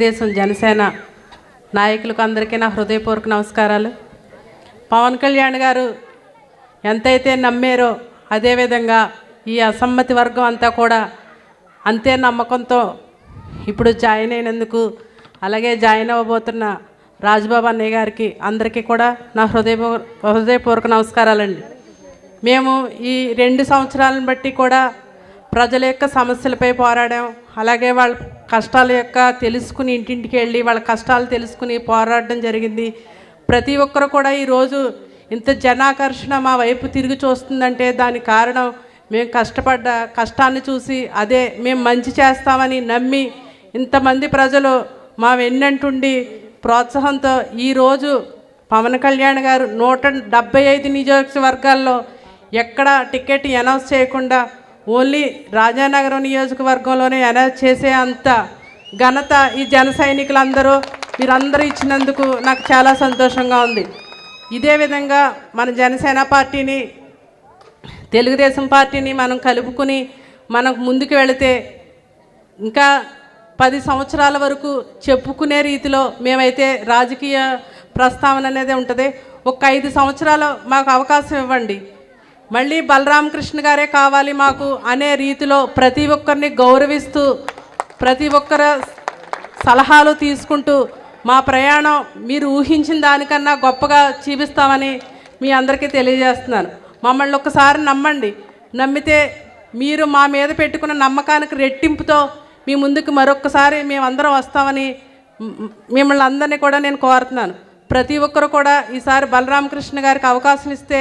దేశం జనసేన నాయకులకు అందరికీ నా హృదయపూర్వక నమస్కారాలు. పవన్ కళ్యాణ్ గారు ఎంతైతే నమ్మారో అదేవిధంగా ఈ అసమ్మతి వర్గం అంతా కూడా అంతే నమ్మకంతో ఇప్పుడు జాయిన్ అయినందుకు అలాగే జాయిన్ అవ్వబోతున్న రాజబాబు అన్నయ్య గారికి అందరికీ కూడా నా హృదయపూర్వ హృదయపూర్వక నమస్కారాలండి. మేము ఈ రెండు సంవత్సరాలను బట్టి కూడా ప్రజల యొక్క సమస్యలపై పోరాడాం. అలాగే వాళ్ళ కష్టాల యొక్క తెలుసుకుని ఇంటింటికి వెళ్ళి వాళ్ళ కష్టాలు తెలుసుకుని పోరాడడం జరిగింది. ప్రతి ఒక్కరు కూడా ఈరోజు ఇంత జనాకర్షణ మా వైపు తిరిగి చూస్తుందంటే దాని కారణం మేము కష్టపడ్డ కష్టాన్ని చూసి అదే మేము మంచి చేస్తామని నమ్మి ఇంతమంది ప్రజలు మా వెన్నంటుండి ప్రోత్సాహంతో ఈరోజు పవన్ కళ్యాణ్ గారు నూట డెబ్బై ఐదు నియోజకవర్గాల్లో ఎక్కడ టికెట్ అనౌన్స్ చేయకుండా ఓన్లీ రాజానగరం నియోజకవర్గంలోనే అనౌన్స్ చేసే అంత ఘనత ఈ జన సైనికులందరూ మీరందరూ ఇచ్చినందుకు నాకు చాలా సంతోషంగా ఉంది. ఇదే విధంగా మన జనసేన పార్టీని తెలుగుదేశం పార్టీని మనం కలుపుకుని మనం ముందుకు వెళితే ఇంకా పది సంవత్సరాల వరకు చెప్పుకునే రీతిలో మేమైతే రాజకీయ ప్రస్తావన అనేది ఉంటుంది. ఒక ఐదు సంవత్సరాలు మాకు అవకాశం ఇవ్వండి. మళ్ళీ బలరామకృష్ణ గారే కావాలి మాకు అనే రీతిలో ప్రతి ఒక్కరిని గౌరవిస్తూ ప్రతి ఒక్కరు సలహాలు తీసుకుంటూ మా ప్రయాణం మీరు ఊహించిన దానికన్నా గొప్పగా చూపిస్తామని మీ అందరికీ తెలియజేస్తున్నాను. మమ్మల్ని ఒకసారి నమ్మండి. నమ్మితే మీరు మా మీద పెట్టుకున్న నమ్మకానికి రెట్టింపుతో మీ ముందుకు మరొకసారి మేమందరం వస్తామని మిమ్మల్ని అందరినీ కూడా నేను కోరుతున్నాను. ప్రతి ఒక్కరు కూడా ఈసారి బలరామకృష్ణ గారికి అవకాశం ఇస్తే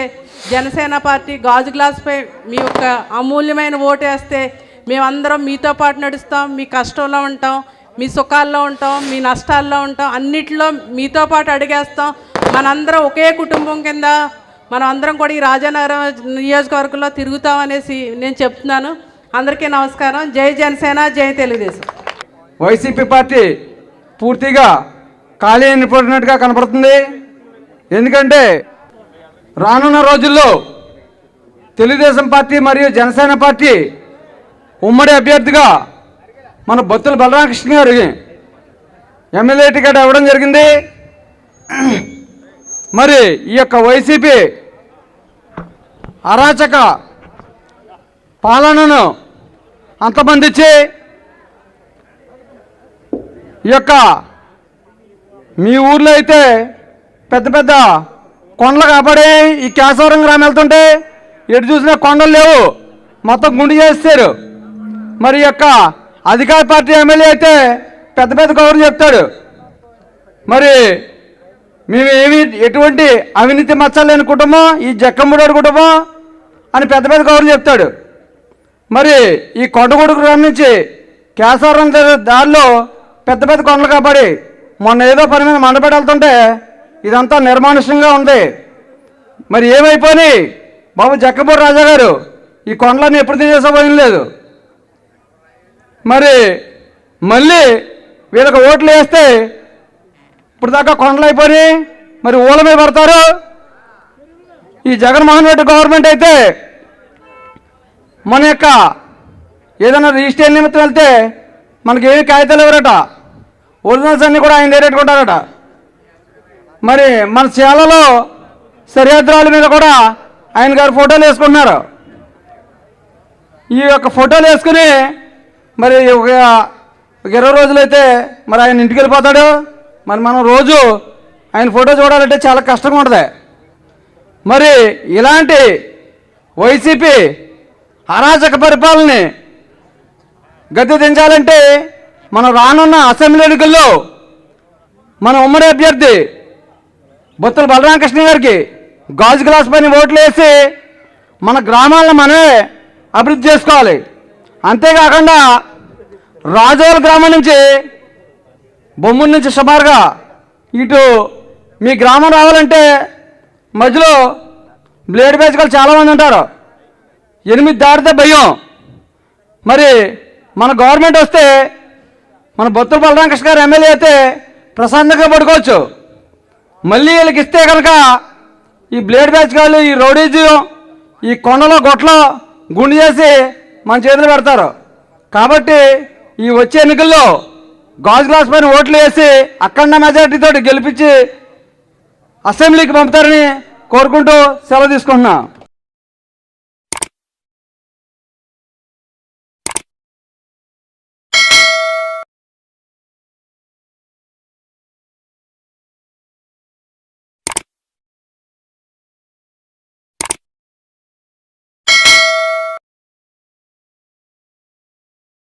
జనసేన పార్టీ గాజు గ్లాస్పై మీ యొక్క అమూల్యమైన ఓటు వేస్తే మేమందరం మీతో పాటు నడుస్తాం మీ కష్టంలో ఉంటాం మీ సుఖాల్లో ఉంటాం మీ నష్టాల్లో ఉంటాం అన్నిటిలో మీతో పాటు అడిగేస్తాం. మనందరం ఒకే కుటుంబం కింద మనం అందరం కూడా ఈ రాజానగరం నియోజకవర్గంలో తిరుగుతాం అనేసి నేను చెప్తున్నాను. అందరికీ నమస్కారం. జై జనసేన జై తెలుగుదేశం. వైసీపీ పార్టీ పూర్తిగా ఖాళీ అయినట్టుగా కనపడుతుంది. ఎందుకంటే రానున్న రోజుల్లో తెలుగుదేశం పార్టీ మరియు జనసేన పార్టీ ఉమ్మడి అభ్యర్థిగా మన బొత్తుల బలరామకృష్ణ గారికి ఎమ్మెల్యే టికెట్ ఇవ్వడం జరిగింది. మరి ఈ యొక్క వైసీపీ అరాచక పాలనను అంతమందించి ఈ యొక్క మీ ఊర్లో అయితే పెద్ద పెద్ద కొండలు కాపాడే ఈ కేశవరం గ్రామం వెళ్తుంటే ఎటు చూసినా కొండలు లేవు. మొత్తం గుండి చేస్తారు మరి యొక్క అధికార పార్టీ ఎమ్మెల్యే అయితే పెద్ద పెద్ద కబుర్లు చెప్తాడు. మరి మేము ఏమి ఎటువంటి అవినీతి మచ్చలేని కుటుంబం ఈ జక్కమ్మడోడు కుటుంబం అని పెద్ద పెద్ద కబుర్లు చెప్తాడు. మరి ఈ కొండగూడు గ్రామం నుంచి కేశవరం దారిలో పెద్ద పెద్ద కొండలు కాబట్టి మొన్న ఏదో పని మీద మండపేట వెళ్తుంటే ఇదంతా నిర్మానుష్యంగా ఉంది. మరి ఏమైపోయి బాబు జక్కపూడి రాజా గారు ఈ కొండలన్నీ ఎప్పుడు తీసేసపోయిన లేదు. మరి మళ్ళీ వీళ్ళకి ఓట్లు వేస్తే ఇప్పుడు దాకా కొండలు అయిపోయి మరి ఊళ్ళ మీద పడతారు? ఈ జగన్మోహన్ రెడ్డి గవర్నమెంట్ అయితే మన యొక్క ఏదైనా రిజిస్టర్ నిమిత్తం వెళ్తే మనకి ఏమి కాగితాలు ఎవరట ఒరిజినల్స్ అన్నీ కూడా ఆయన దగ్గరెట్టుకుంటారట మరి మన చేలలో సరిహద్రాల మీద కూడా ఆయన గారు ఫోటోలు వేసుకుంటున్నారు. ఈ యొక్క ఫోటోలు వేసుకుని మరి ఒక ఒక ఇరవై రోజులైతే మరి ఆయన ఇంటికి వెళ్ళిపోతాడు. మరి మనం రోజు ఆయన ఫోటో చూడాలంటే చాలా కష్టంగా ఉంటుంది. మరి ఇలాంటి వైసీపీ అరాచక పరిపాలనని గద్దె దించాలంటే మనం రానున్న అసెంబ్లీ ఎన్నికల్లో మన ఉమ్మడి అభ్యర్థి బొత్తుల బలరామకృష్ణ గారికి గాజు గ్లాస్ పైన ఓట్లు వేసి మన గ్రామాలను మనమే అభివృద్ధి చేసుకోవాలి. అంతేకాకుండా రాజోల గ్రామం నుంచి బొమ్మల నుంచి సుమారుగా ఇటు మీ గ్రామం రావాలంటే మధ్యలో బ్లేడ్ చాలా చాలామంది ఉంటారు. ఎనిమిది దాటితే భయం. మరి మన గవర్నమెంట్ వస్తే మన బొత్తుల బలరామకృష్ణ గారు ఎమ్మెల్యే అయితే ప్రశాంతంగా పడుకోవచ్చు. మళ్ళీ వీళ్ళకి ఇస్తే కనుక ఈ బ్లేడ్ బ్యాచ్ వాళ్ళు ఈ రౌడీజం ఈ కొండలో గొట్లో గుండు చేసి మన చేతులు పెడతారు. కాబట్టి ఈ వచ్చే ఎన్నికల్లో గాజు గ్లాస్ పైన ఓట్లు వేసి అఖండ మెజార్టీతో గెలిపించి అసెంబ్లీకి పంపుతారని కోరుకుంటూ సెలవు తీసుకుంటున్నాను